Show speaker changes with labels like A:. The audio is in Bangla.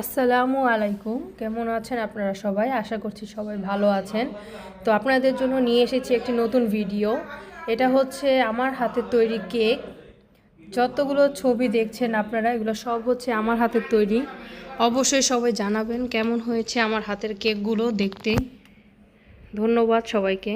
A: আসসালামু আলাইকুম। কেমন আছেন আপনারা সবাই? আশা করছি সবাই ভালো আছেন। তো আপনাদের জন্য নিয়ে এসেছি একটি নতুন ভিডিও। এটা হচ্ছে আমার হাতের তৈরি কেক। যতগুলো ছবি দেখছেন আপনারা, এগুলো সব হচ্ছে আমার হাতের তৈরি। অবশ্যই সবাই জানাবেন কেমন হয়েছে আমার হাতের কেকগুলো দেখতে। ধন্যবাদ সবাইকে।